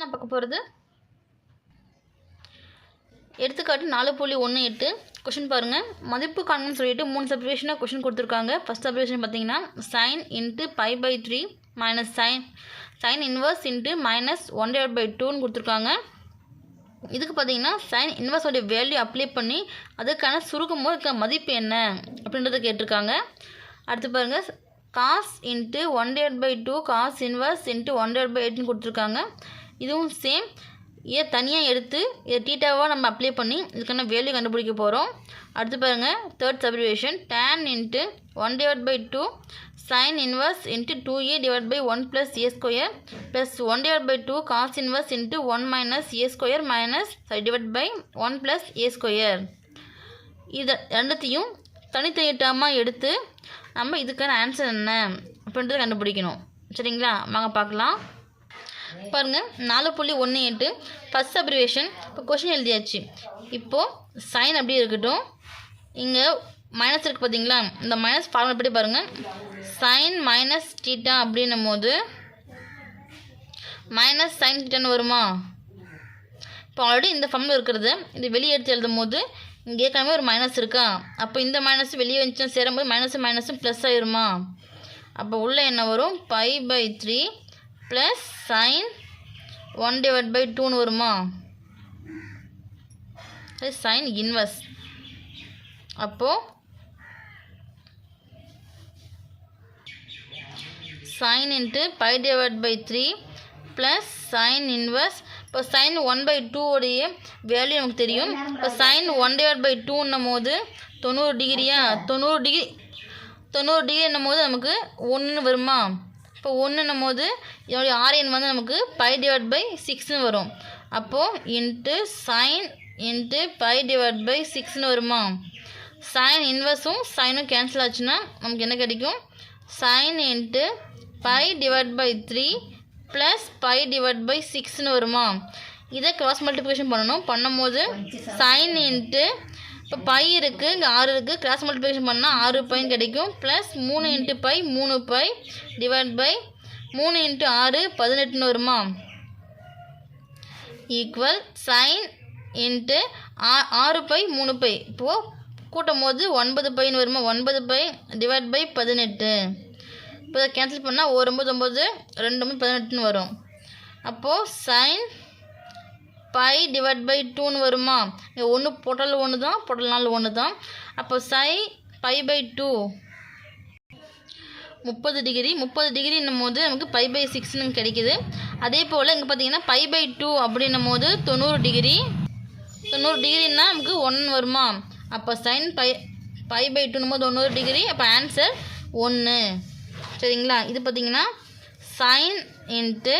நான் பார்க்க போகிறது எடுத்துக்காட்டு நாலு புள்ளி ஒன்று எட்டு கொஷின் பாருங்கள் மதிப்பு காண்கன்னு சொல்லிட்டு மூணு சப்ரிவேஷனாக கொஷின் கொடுத்துருக்காங்க. ஃபஸ்ட் சப்ரிவேஷன் பார்த்தீங்கன்னா sine into pi by three minus sine sine inverse into minus one divide by டூன்னு கொடுத்துருக்காங்க. இதுக்கு பார்த்தீங்கன்னா சைன் இன்வர்ஸோடைய வேல்யூ அப்ளை பண்ணி அதுக்கான சுருக்கும் போது இருக்க மதிப்பு என்ன அப்படின்றத கேட்டிருக்காங்க. அடுத்து பாருங்கள் cos into one divide by two cos inverse into one divide by எயிட்னு கொடுத்துருக்காங்க. இதுவும் சேம் இதை தனியாக எடுத்து இதை டீட்டாவாக நம்ம அப்ளை பண்ணி இதுக்கான வேல்யூ கண்டுபிடிக்க போகிறோம் அடுத்து பாருங்கள் third சப்ரிவேஷன் tan into one divide by two sine inverse into two A divide by one plus A square plus one divide by two cos inverse into one minus A square minus sorry divide by one plus A square இதை ரெண்டுத்தையும் தனித்தனி டேர்மாக எடுத்து நம்ம இதுக்கான answer என்ன அப்படின்றத கண்டுபிடிக்கணும். சரிங்களா? வாங்க பார்க்கலாம். பாருங்கள் நாலு புள்ளி ஒன்று எட்டு ஃபஸ்ட் அப்ரிவேஷன் இப்போ கொஷின் எழுதியாச்சு. இப்போது சைன் அப்படியே இருக்கட்டும். இங்கே மைனஸ் இருக்குது பார்த்தீங்களா இந்த மைனஸ் ஃபார்முலா எப்படி பாருங்கள் சைன் மைனஸ் டீட்டா அப்படின்னும் போது மைனஸ் சைன் டீட்டான்னு வருமா? இப்போ ஆல்ரெடி இந்த ஃபார்மில் இருக்கிறது. இது வெளியே எடுத்து எழுதும் போது இங்கே ஏற்கனவே ஒரு மைனஸ் இருக்கா? அப்போ இந்த மைனஸ் வெளியே வந்துச்சுன்னா சேரும்போது மைனஸும் மைனஸும் ப்ளஸ் ஆயிருமா? அப்போ உள்ளே என்ன வரும்? Pi by three plus sine one divide by டூன்னு வருமா? சைன் இன்வெஸ் அப்போது sine into pi divide by three plus sine inverse இப்போ சைன் ஒன் பை டூவோடைய வேல்யூ நமக்கு தெரியும். இப்போ சைன் ஒன் டிவைட் பை டூன்னும் போது தொண்ணூறு டிகிரியா தொண்ணூறு டிகிரி தொண்ணூறு டிகிரி என்னும் போது நமக்கு ஒன்றுன்னு வருமா? இப்போ ஒன்றுன்னும் போது இதோடைய ஆரியன் வந்து நமக்கு பை டிவைட் பை சிக்ஸ்னு வரும். அப்போது into sine into pi divide by சிக்ஸ்னு வருமா? சைன் இன்வர்ஸும் சைனும் கேன்சல் ஆச்சுன்னா நமக்கு என்ன கிடைக்கும்? Sine into pi divide by three plus pi divide by சிக்ஸ்னு வருமா? இதை கிராஸ் மல்டிப்ளிகேஷன் பண்ணணும். பண்ணும்போது சைன் இன்ட்டு இப்போ பை இருக்குது இங்கே ஆறு இருக்குது கிராஸ் மல்டிப்ளிகேஷன் பண்ணால் ஆறு பையன் கிடைக்கும். ப்ளஸ் மூணு இன்ட்டு பை மூணு பை டிவைட் பை மூணு இன்ட்டு ஆறு பதினெட்டுன்னு வருமா? ஈக்குவல் சைன் இன்ட்டு ஆ ஆறு பை மூணு பை. இப்போது கூட்டும் போது ஒன்பது பைன்னு வருமா? ஒன்பது பை டிவைட் பை பதினெட்டு. இப்போ கேன்சல் பண்ணால் ஒரு ஒம்பது ஒம்பது ரெண்டு ஒம்பது பதினெட்டுன்னு வரும். அப்போது சைன் பை டிவைட் பை டூன்னு வருமா? இங்கே ஒன்று பொட்டல் ஒன்று தான் போட்டல்னாலும் ஒன்று தான் அப்போ சை பை பை டூ. முப்பது டிகிரி. முப்பது டிகிரின்னும் போது நமக்கு பை பை சிக்ஸ்னு கிடைக்கிது. அதே போல் இங்கே பார்த்தீங்கன்னா பை பை டூ அப்படின்னும் போது தொண்ணூறு டிகிரி. தொண்ணூறு டிகிரின்னா நமக்கு ஒன் வருமா? அப்போ சைன் பை பை பை டூன்னும் போது தொண்ணூறு டிகிரி. அப்போ ஆன்சர் ஒன்று சரிங்களா? இது பார்த்தீங்கன்னா sine into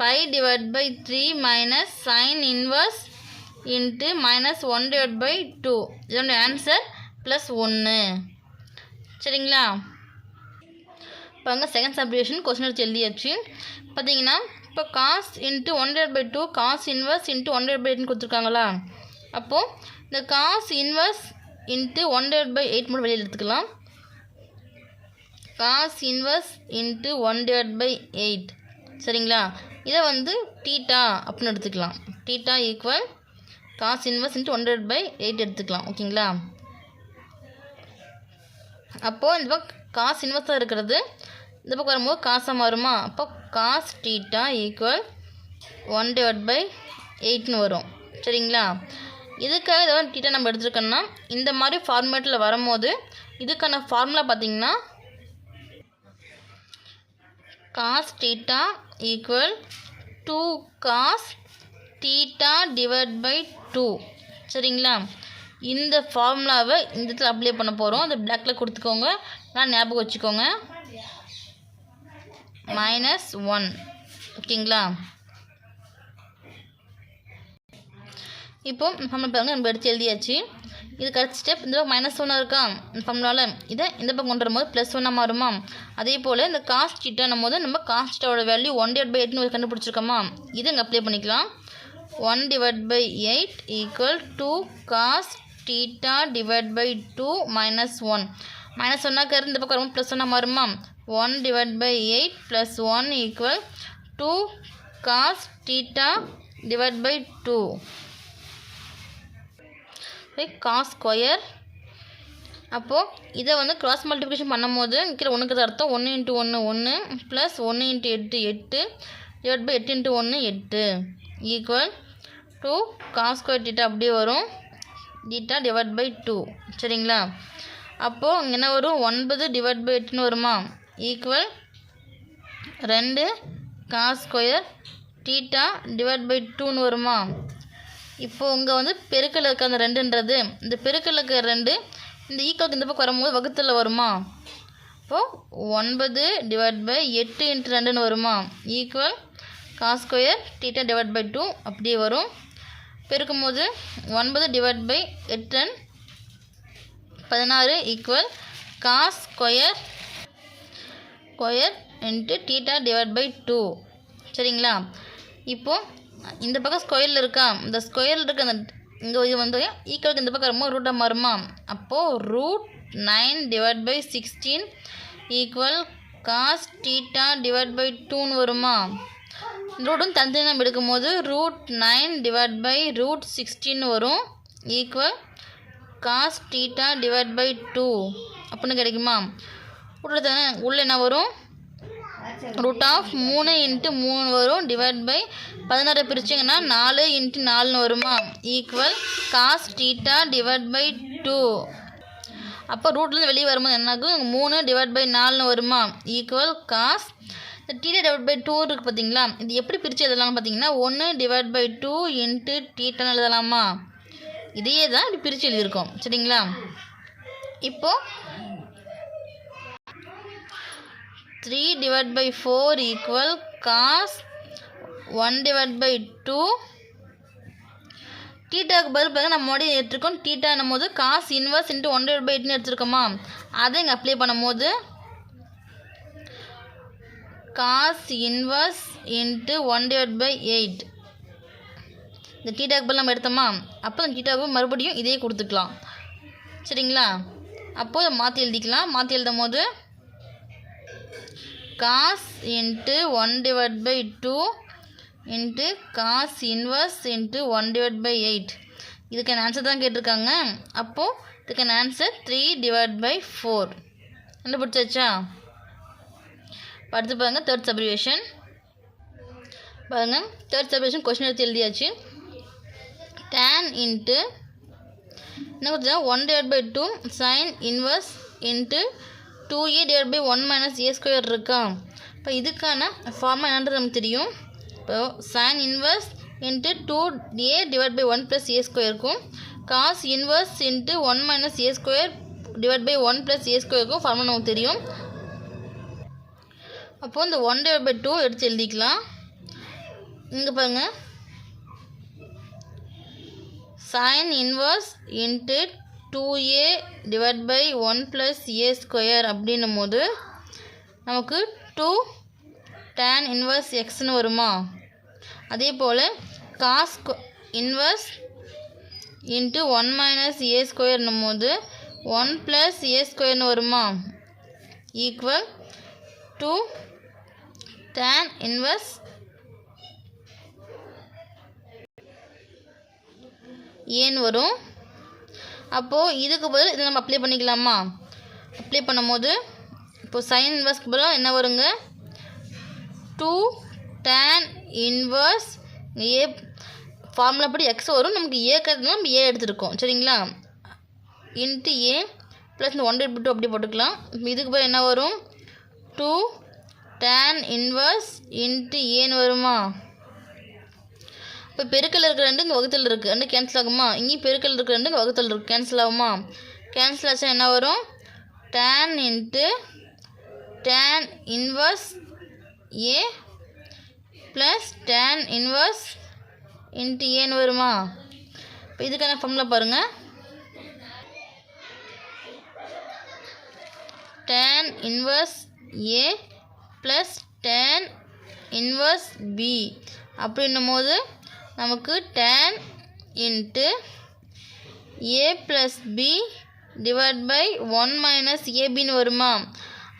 pi divide by three minus sine inverse into minus one divide by two இதனுடைய ஆன்சர் ப்ளஸ் ஒன்று சரிங்களா? இப்போ செகண்ட் சப்டிவிஷன் கொஸ்டின் எடுத்து எழுதியாச்சு. பார்த்தீங்கன்னா இப்போ cos into one divide by two cos inverse into one divide by எயிட்னு கொடுத்துருக்காங்களா? அப்போது இந்த cos inverse into one divide by eight மட்டும் வெளியில் எடுத்துக்கலாம். Cos inverse into one divide by eight சரிங்களா? இதை வந்து டீட்டா அப்படின்னு எடுத்துக்கலாம். டீட்டா ஈக்குவல் காசு இன்வெஸ்ட் இன்ட்டு ஒன் பை எயிட் எடுத்துக்கலாம். ஓகேங்களா? அப்போது இந்த பக்கம் காசு இன்வெஸ்டாக இருக்கிறது. இந்த பக்கம் வரும்போது காசாக மாறுமா? அப்போ cos theta equal one divide by எயிட்னு வரும். சரிங்களா? இதுக்காக இதை டீட்டா நம்ம எடுத்துருக்கோம்னா இந்த மாதிரி ஃபார்மேட்டில் வரும்போது இதுக்கான ஃபார்முலா பார்த்தீங்கன்னா cos theta equal two cos theta divide by two சரிங்களா? இந்த ஃபார்முலாவை இந்த இடத்துல அப்ளை பண்ண போகிறோம் அந்த பிளாக்கில் கொடுத்துக்கோங்க. நான் ஞாபகம் வச்சுக்கோங்க. மைனஸ் ஒன் ஓகேங்களா? இப்போ ஃபார்முலா பாருங்கள் நம்ம எடுத்து எழுதியாச்சு. இதுக்கு அடுத்த ஸ்டெப் இந்த பக்கம் மைனஸ் ஒன்னாக இருக்கா? இந்த ஃபார்முலாவில் இதை இந்த பக்கம் கொண்டு வரும்போது ப்ளஸ் ஒன்னாக மாறுமா? அதே போல் இந்த காஸ்ட் சீட்டானும் போது நம்ம காஸ்ட்டோட வேல்யூ ஒன் டிவைட் பை எயிட்னு கண்டுபிடிச்சிருக்கோமா? இது இங்கே அப்ளை பண்ணிக்கலாம். One divide by eight equal two cos theta divide by two minus one minus ஒன்னாக்க இந்த பக்கம் வரும்போது ப்ளஸ் ஒன்னாக மாறுமா? One divide by eight plus one equal two cos theta divide by two cos square அப்போது இதை வந்து cross multiplication பண்ணும்போது கீழே ஒன்றுக்கு அர்த்தம் ஒன்று இன்ட்டு ஒன்று ஒன்று ப்ளஸ் ஒன்று இன்ட்டு எட்டு எட்டு டிவைட் பை எட்டு இன்ட்டு ஒன்று எட்டு. Equal two cos square theta அப்படியே வரும். டீட்டா டிவைட் பை டூ சரிங்களா? அப்போது இங்கே என்ன வரும்? ஒன்பது டிவைட் பை எட்டுன்னு வருமா? ஈக்குவல் ரெண்டு cos square theta divide by டூன்னு வருமா? இப்போது இங்கே வந்து பெருக்கல் இருக்க அந்த ரெண்டுன்றது. இந்த பெருக்கல் இருக்க ரெண்டு இந்த ஈக்குவலுக்கு இந்த பக்கம் வரும்போது வகுத்தில் வருமா? இப்போது ஒன்பது டிவைட் பை எட்டு இன்ட்டு ரெண்டுன்னு வருமா? Equal cos square theta divide by two அப்படியே வரும். பெருக்கும் போது ஒன்பது டிவைட் பை எட்டு பதினாறு equal cos square square into theta divide by two சரிங்களா? இப்போது இந்த பக்கம் ஸ்கொயரில் இருக்கா? இந்த ஸ்கொயரில் இருக்க அந்த இங்கே இது வந்து e ஈக்குவலுக்கு இந்த பக்கம் ரொம்ப ரூட்டாக மாறுமா? அப்போது root nine divide by sixteen equal cos theta divide by டூன்னு வருமா? ரூட்டும் தனித்தனி நம்ம எடுக்கும்போது root nine divide by root sixteen வரும். Equal cos theta divide by two அப்படின்னு கிடைக்குமா? உள்ள தானே என்ன வரும்? ரூட் ஆஃப் மூணு இன்ட்டு மூணு வரும் டிவைட் பை பதினாறு பிரிச்சிங்கன்னா நாலு இன்ட்டு நாலுன்னு வருமா? Equal cos theta divide by two அப்போ ரூட்லேருந்து வெளியே வரும்போது என்னாகும்? மூணு டிவைட் பை நாலுன்னு வருமா? ஈக்குவல் காஸ் இந்த டீட்டா டிவைட் பை டூ இருக்குது பார்த்தீங்களா இது எப்படி பிரித்து எழுதலாம் பார்த்தீங்கன்னா ஒன்று டிவைட் பை டூ இன்ட்டு டீட்டான்னு எழுதலாமா? இதையே தான் இப்படி பிரித்து எழுதியிருக்கோம். சரிங்களா? இப்போது three divide by four equal cos one divide by two டீட்டாவுக்கு பதில் பாருங்க நம்ம மறுபடியும் எடுத்துருக்கோம். டீட்டானும் போது cos inverse into one divide by எயிட்னு எடுத்துருக்கோமா? அதை இங்கே அப்ளை பண்ணும்போது cos inverse into one divide by eight இந்த டீட்டாக்கு பதில் நம்ம எடுத்தோமா? அப்போ அந்த டீட்டாவுக்கு மறுபடியும் இதே கொடுத்துக்கலாம். சரிங்களா? அப்போது மாற்றி எழுதிக்கலாம். மாற்றி எழுதும் போது cos into one divide by two into cos inverse into one divide by eight. இதுக்கான ஆன்சர் தான் கேட்டிருக்காங்க. அப்போது இதுக்கான answer three divide by four கண்டுபிடிச்சாச்சா? படுத்து பாருங்கள் தேர்ட் சப்ரிவேஷன் பாருங்கள் தேர்ட் சப்ரிவேஷன் கொஸ்டின் எடுத்து எழுதியாச்சு. tan இன்ட்டு என்ன பிடிச்சா one divide by two sine inverse into two A divide by one minus A square இருக்கா? இப்போ இதுக்கான ஃபார்மா என்னன்றது நமக்கு தெரியும். இப்போ sine inverse into two A divide by one plus A ஸ்கொயருக்கும் cos inverse into one minus A square divide by one plus A ஸ்கொயருக்கும் formula நமக்கு தெரியும். அப்போது இந்த ஒன் டிவைட் பை டூ எடுத்து எழுதிக்கலாம். இங்கே பாருங்கள் sine inverse into two A divide by one plus A square அப்படின்னும் போது நமக்கு டூ டேன் இன்வர்ஸ் எக்ஸ்னு வருமா அதே போல் cos inverse into one minus A ஸ்கொயர்னும் போது ஒன் ப்ளஸ் ஏ ஸ்கொயர்னு வருமா ஈக்குவல் டூ டேன் இன்வர்ஸ் ஏன் வரும் அப்போது இதுக்கு பதில் இதை நம்ம அப்ளை பண்ணிக்கலாமா? அப்ளை பண்ணும்போது இப்போது சைன் இன்வெர்ஸ்க்கு பதிலாக என்ன வருங்க? Two tan inverse A formula படி எக்ஸ் வரும். நமக்கு ஏ கருதுனா நம்ம ஏ எடுத்துருக்கோம். சரிங்களா? இன்ட்டு ஏ ப்ளஸ் இந்த ஒன் டேட் டூ அப்படி போட்டுக்கலாம். இதுக்கு பதில் என்ன வரும்? டூ டேன் இன்வர்ஸ் இன்ட்டு ஏன்னு வருமா? இப்போ பெருக்கல் இருக்கிற ரெண்டு இங்கே வகுத்தல் இருக்குது ரெண்டு கேன்சல் ஆகுமா? இங்கேயும் பெருக்கல் இருக்கிற ரெண்டு இங்கே வகுத்தல் இருக்குது கேன்சல் ஆகுமா? கேன்சல் ஆச்சா என்ன வரும்? Tan into tan inverse A plus tan inverse into ஏன்னு வருமா? இப்போ இதுக்கான ஃபார்முலா பாருங்கள் tan inverse A plus tan inverse B அப்படின்னும் போது நமக்கு tan into A plus B divide by one minus ஏபின்னு வருமா?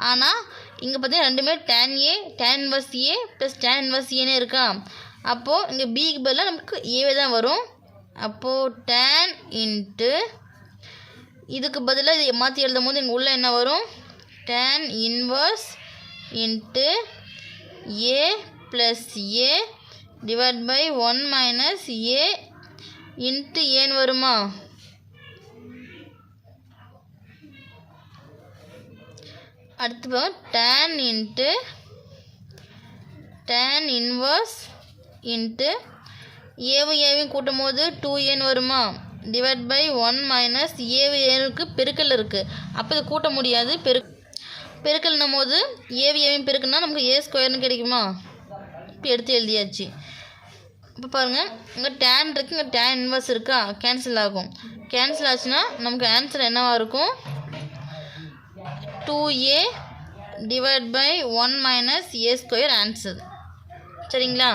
ஆனால் இங்கே பார்த்தீங்கன்னா ரெண்டுமே tan A tan inverse A plus tan inverse ஏனே இருக்கா? அப்போது இங்கே பிக்கு பதிலாக நமக்கு ஏவே தான் வரும். அப்போது டேன் இன்ட்டு இதுக்கு பதிலாக இதை மாற்றி எழுதும் போது இங்கே உள்ளே என்ன வரும்? Tan inverse into A plus A divide by one minus A into ஏன் வருமா? அடுத்து பாருங்க tan into tan inverse into ஏவும் ஏவையும் கூட்டும் போது டூ ஏன் வருமா? டிவைட் பை ஒன் மைனஸ் ஏவு ஏனுக்கு பெருக்கல் இருக்குது அப்போ இது கூட்ட முடியாது. பெரு பெருக்கல்னும் போது ஏவு ஏவையும் பெருக்குன்னா நமக்கு ஏ ஸ்கொயர்னு கிடைக்குமா? இப்போ எடுத்து எழுதியாச்சு. இப்போ பாருங்கள் இங்கே டேன் இருக்குது இங்கே டேன் இன்வர்ஸ் இருக்கா? கேன்சல் ஆகும். கேன்சல் ஆச்சுன்னா நமக்கு ஆன்சர் என்னவாக இருக்கும்? Two A divide by one minus A square answer சரிங்களா?